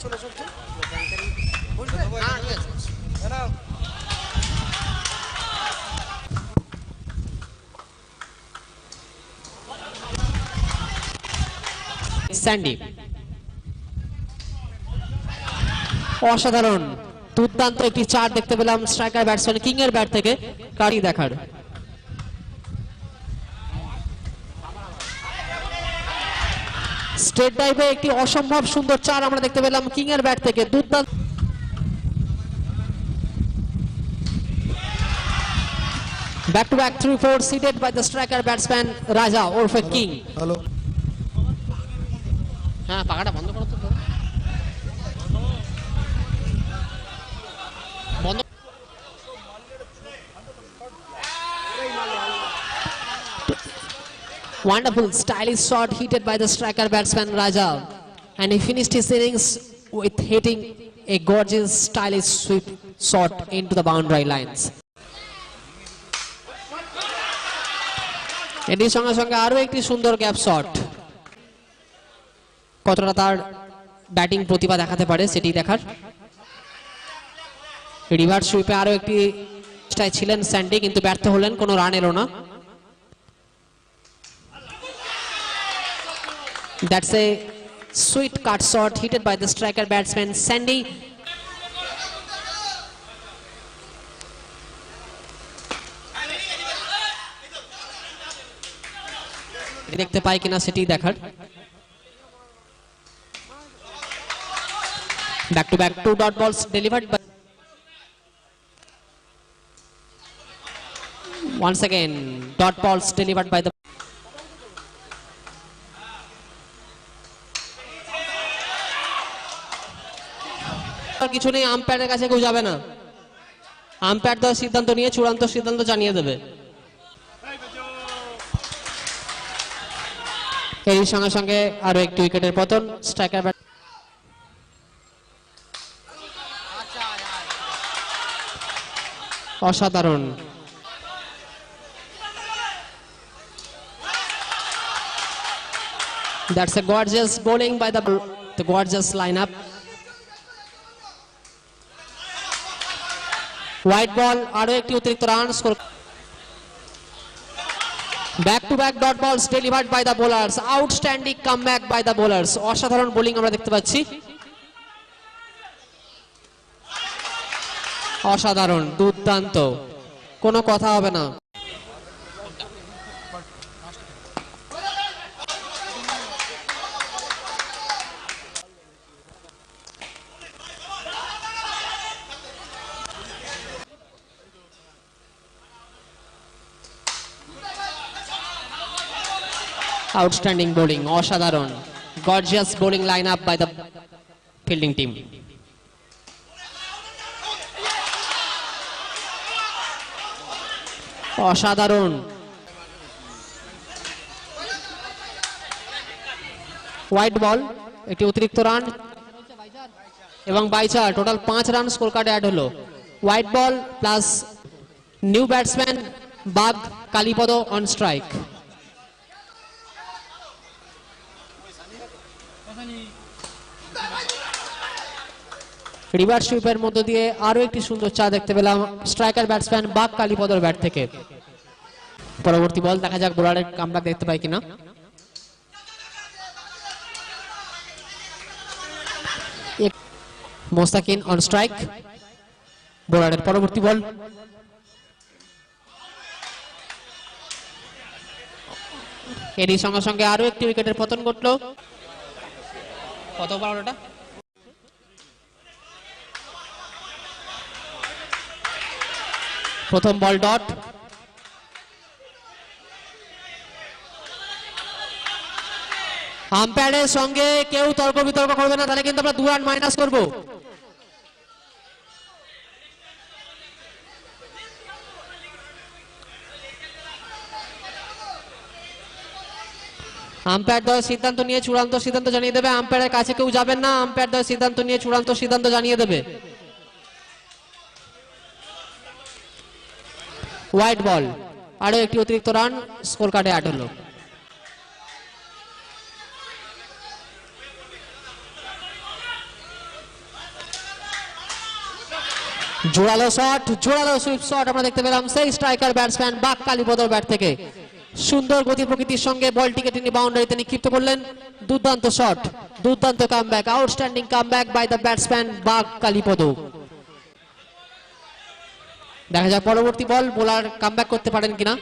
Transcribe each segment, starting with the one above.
চলে। স্যান্ডি। অসাধারণ। দুর্দান্ত একটি চার দেখতে পেলাম স্ট্রাইকার ব্যাটসম্যান কিং এর ব্যাট থেকে কারি দেখার। স্টেট ডাইভে একটি অসম্ভব সুন্দর চার আমরা দেখতে পেলাম কিং এর ব্যাট থেকে। দুর্দান্ত back to back three four seeded by the striker batsman Raja ওরফে কিং হ্যাঁ পাখাটা বন্ধ করো তো। Wonderful stylish shot hitted by the striker batsman Raja and he finished his innings with hitting a gorgeous stylish sweep shot into the boundary lines. এটির সঙ্গে সঙ্গে আরও একটি সুন্দর গ্যাপ শট কতটা তার ব্যাটিং প্রতিভা দেখাতে পারে সেটি দেখার রিভার্স সুইপে আরও একটি ছিলেন স্যান্ডি কিন্তু ব্যর্থ হলেন কোনো রান এলো না that's a sweet cut shot hitted by the striker batsman Sandy দেখতে পাই কিনা সেটি দেখার back to back two dot balls delivered by once again dot balls delivered by the কিছু নেই আম্পায়ারের কাছে কেউ যাবে না। আম্পায়ার দেওয়ার সিদ্ধান্ত নিয়ে, চূড়ান্ত সিদ্ধান্ত জানিয়ে দেবে। এর সঙ্গে সঙ্গে আরও একটি উইকেটের পতন স্ট্রাইকার ব্যাট অসাধারণ। That's a gorgeous bowling by the the gorgeous lineup. White ball আরও একটি অতিরিক্ত run score back to back dot balls delivered by the bowlers outstanding come back by the bowlers অসাধারণ বোলিং আমরা দেখতে পাচ্ছি। অসাধারণ, দুর্দান্ত। কোনো কথা হবে না। আউটস্ট্যান্ডিং বোলিং অসাধারণ gorgeous bowling line up by the fielding team অসাধারণ। হোয়াইট বল একটি অতিরিক্ত রান এবং বাইচার টোটাল পাঁচ রান স্কোর কার্ডে অ্যাড হলো। White ball plus new batsman Bag Kalipada on strike reverse সুইপের মধ্য দিয়ে আরও একটি সুন্দর চা দেখতে পেলাম স্ট্রাইকার ব্যাটসম্যান বাগ কালীপদর ব্যাট থেকে। পরবর্তী বল দেখা যাক বোলারের কামব্যাক দেখতে পাই কিনা। মোস্তাকিন অন স্ট্রাইক বোলারের পরবর্তী বল এরই সঙ্গে সঙ্গে আরও একটি উইকেটের পতন ঘটলো। কত ওটা প্রথম বল ডট। আম্পায়ারের সঙ্গে কেউ তর্ক বিতর্ক করবে না, তাহলে কিন্তু আমরা দু রান মাইনাস করব। আম্পায়ার দল সিদ্ধান্ত নিয়ে চূড়ান্ত সিদ্ধান্ত জানিয়ে দেবে। আম্পায়ারের কাছে কেউ যাবেন না, আম্পায়ার দল সিদ্ধান্ত নিয়ে চূড়ান্ত সিদ্ধান্ত জানিয়ে দেবে। হোয়াইট বল আরও একটি অতিরিক্ত রান স্কোর কার্ডে আট হলো। জোড়ালো শট জোড়ালো সুইপ শট আমরা দেখতে পেলাম। সেই স্ট্রাইকার ব্যাটসম্যান বাক কালীপদর ব্যাট থেকে। সুন্দর গতি প্রকৃতির সঙ্গে বলটিকে তিনি বাউন্ডারিতে নিক্ষিপ্ত করলেন। দুর্দান্ত শট দুর্দান্ত comeback outstanding comeback by the batsman Bag Kalipada দেখা যাক, পরবর্তী বল, বোলার কামব্যাক করতে পারেন কিনা।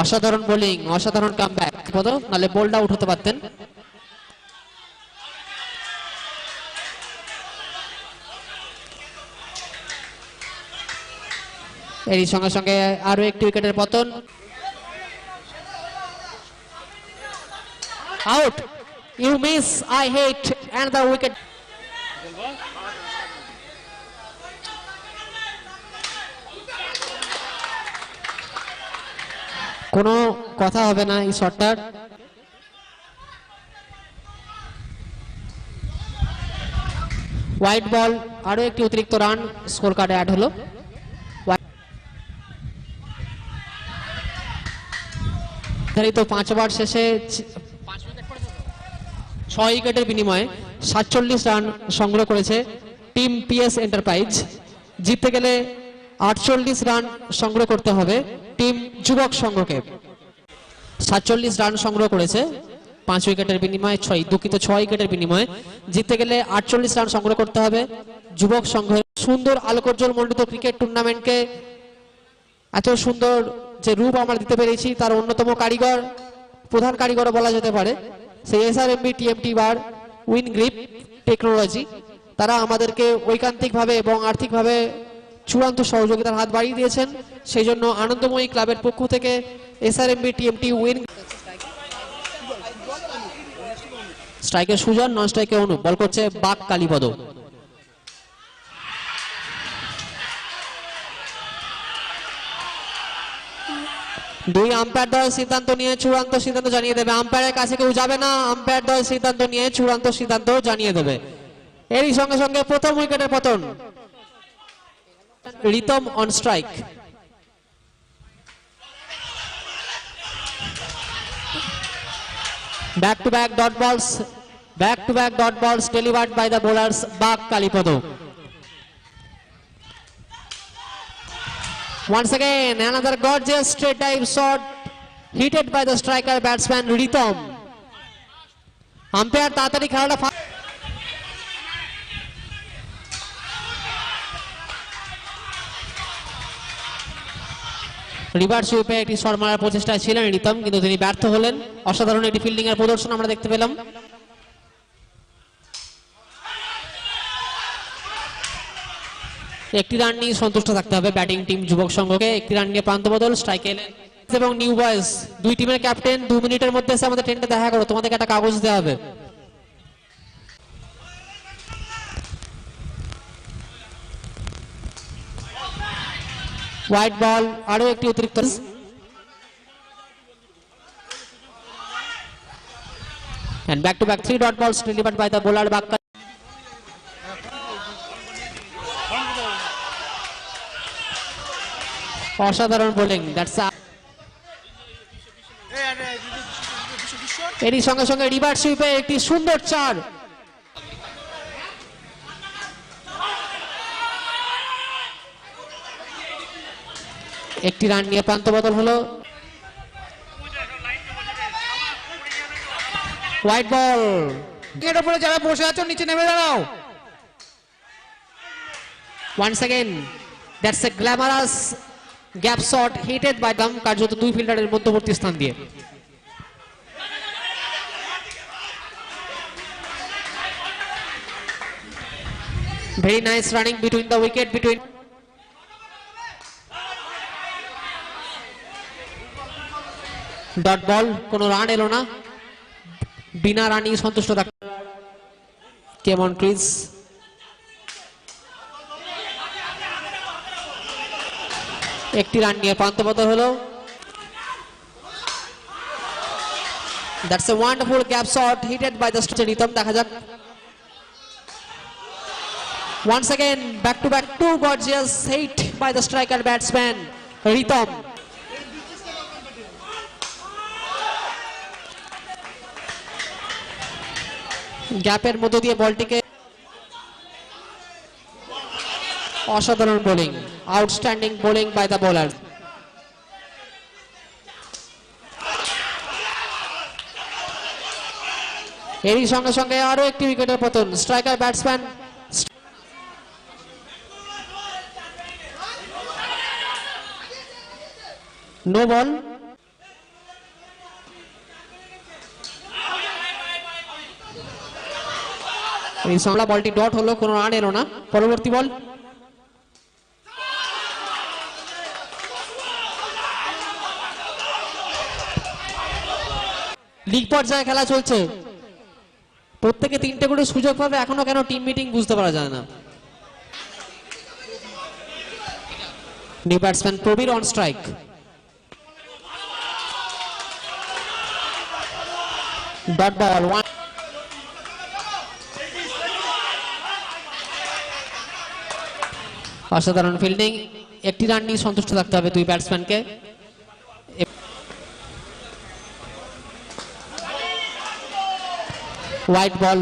অসাধারণ বোলিং অসাধারণ কামব্যাক পদ নালে বোল্ড আউট হতে পারতেন। এরই সঙ্গে সঙ্গে আরও একটি উইকেটের পতন। Out you miss I hit and the wicket কোনো কথা হবে না এই শটটার। হোয়াইট বল আরও একটি অতিরিক্ত রান স্কোর কার্ডে অ্যাড হলো। নির্ধারিত পাঁচ ওভার শেষে ছয় উইকেটের বিনিময়ে সাতচল্লিশ রান সংগ্রহ করেছে টিম পিএস এন্টারপ্রাইজ জিততে গেলে আটচল্লিশ রান সংগ্রহ করতে হবে। টিম যুবক সংঘকে সাতচল্লিশ রান সংগ্রহ করেছে, পাঁচ উইকেটের বিনিময়ে ছয়, দুঃখিত, ছয় উইকেটের বিনিময়ে। জিততে গেলে আটচল্লিশ রান সংগ্রহ করতে হবে। যুবক সংঘের সুন্দর আলোকোজ্জ্বল মণ্ডিত ক্রিকেট টুর্নামেন্টকে এত সুন্দর যে রূপ আমরা দিতে পেরেছি, তার অন্যতম কারিগর, প্রধান কারিগর বলা যেতে পারে, সেই SRMB TMT bar win grip technology তারা আমাদেরকে ঐকান্তিকভাবে এবং আর্থিকভাবে চূড়ান্ত সহযোগিতার হাত বাড়িয়ে দিয়েছেন। সেই জন্য আনন্দময়ী ক্লাবের পক্ষ থেকে এসআরএমবি টিএমটি উইন স্ট্রাইকে সুজন নন স্ট্রাইকে অনু বল করছে বাক কালীপদ। দুই আম্পায়ার দল সিদ্ধান্ত নিয়ে চূড়ান্ত সিদ্ধান্ত জানিয়ে দেবে। আম্পায়ারের কাছে কেউ যাবে না। আম্পায়ার দল সিদ্ধান্ত নিয়ে চূড়ান্ত সিদ্ধান্ত জানিয়ে দেবে। এরই সঙ্গে সঙ্গে প্রথম উইকেটের পতন। Ritam on strike back to back dot balls back to back dot balls delivered by the bowlers Bag Kalipada Once again, another gorgeous straight dive shot hitted by the striker batsman Ritom. Umpire তাড়াতাড়ি খেলাটা reverse সুইপে একটি shot মারার প্রচেষ্টায় ছিলেন রিতম, কিন্তু তিনি ব্যর্থ হলেন। অসাধারণ একটি ফিল্ডিং এর প্রদর্শন আমরা দেখতে পেলাম। একটি রান নিয়ে সন্তুষ্ট থাকতে হবে ব্যাটিং টিম যুবক সংঘকে। একটি রান নিয়ে প্রান্ত বদল স্ট্রাইকে এবং নিউ বয়েজ, দুই টিমের ক্যাপ্টেন দু মিনিটের মধ্যে এসে আমাদের ট্রেনটা দেখা করো। তোমাদেরকে একটা কাগজ দেওয়া হবে। হোয়াইট বল আরও একটি অতিরিক্ত And back to back, three dot balls delivered by the bowler Bakka. অসাধারণ বোলিং দ্যাটস এরই সঙ্গে সঙ্গে রিভার্স সুইপে একটি সুন্দর চার একটি রান নিয়ে প্রান্ত বদল হলো। হোয়াইট বল গেট উপরে যারা বসে আছো নিচে নেমে দাঁড়াও। Once again that's a glamorous gap shot hitted by গাম কার্যত দুই ফিল্ডারের মধ্যবর্তী স্থান দিয়ে। Very nice running between the wicket between dot ball কোনো রান এলো না। বিনা রানই সন্তুষ্ট থাক কেমন ক্রিজ একটি রান নিয়ে প্রান্তবদল হলো। That's a wonderful gap shot hitted by the striker Ritam দেখা যাক। Once again, back to back two gorgeous hit by the striker batsman Ritom. গ্যাপের মধ্য দিয়ে বলটিকে অসাধারণ bowling, outstanding bowling by the bowler এরই সঙ্গে সঙ্গে আরও একটি উইকেটের পতন স্ট্রাইকার ব্যাটসম্যান নো বল এই সামলা বলটি ডট হলো কোনো রান এলো না পরবর্তী বল লিগ পর্যায়ে খেলা চলছে। প্রত্যেকে তিনটে করে সুযোগ পাবে, এখনও কেন টিম মিটিং বুঝতে পারা যায় না। New batsman Prabir on strike dot ball one অসাধারণ ফিল্ডিং একটি রান নিয়ে সন্তুষ্ট থাকতে হবে দুই ব্যাটসম্যানকে হোয়াইট বল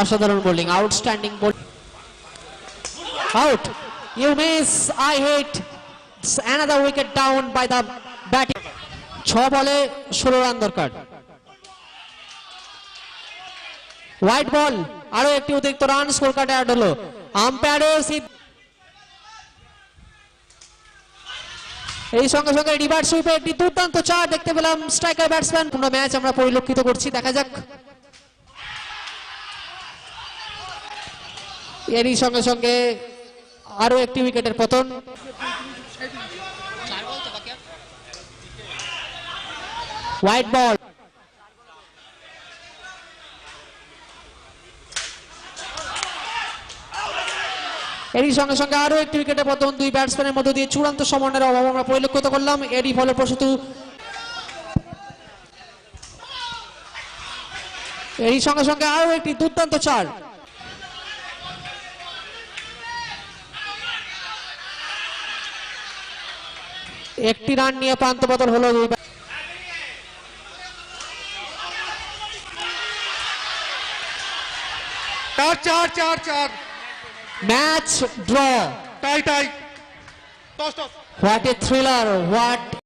অসাধারণ bowling outstanding bowl out you miss I hit another wicket down by the batting ছ বলে ষোলো রান দরকার। হোয়াইট বল আরও একটি অতিরিক্ত রান কার্ডে অ্যাড হলো। আম্পায়ারের এই সঙ্গে সঙ্গে রিভার্স সুইপে একটি দুর্দান্ত চার দেখতে পেলাম স্ট্রাইকার ব্যাটসম্যান পুরো ম্যাচ আমরা পরিলক্ষিত করছি, দেখা যাক। এরই সঙ্গে সঙ্গে আরও একটি উইকেটের পতন। হোয়াইট বল এরই সঙ্গে সঙ্গে আরও একটি উইকেটে পতন দুই ব্যাটসম্যানের মধ্য দিয়ে চূড়ান্ত সমন্বয়ের অভাব আমরা পরিলক্ষিত করলাম। এরই ফলপ্রসূত এরই সঙ্গে সঙ্গে আরও একটি দুর্দান্ত চার। একটি রান নিয়ে প্রান্ত বদল হলো চার চার চার চার। match draw tie tie toss toss what a thriller what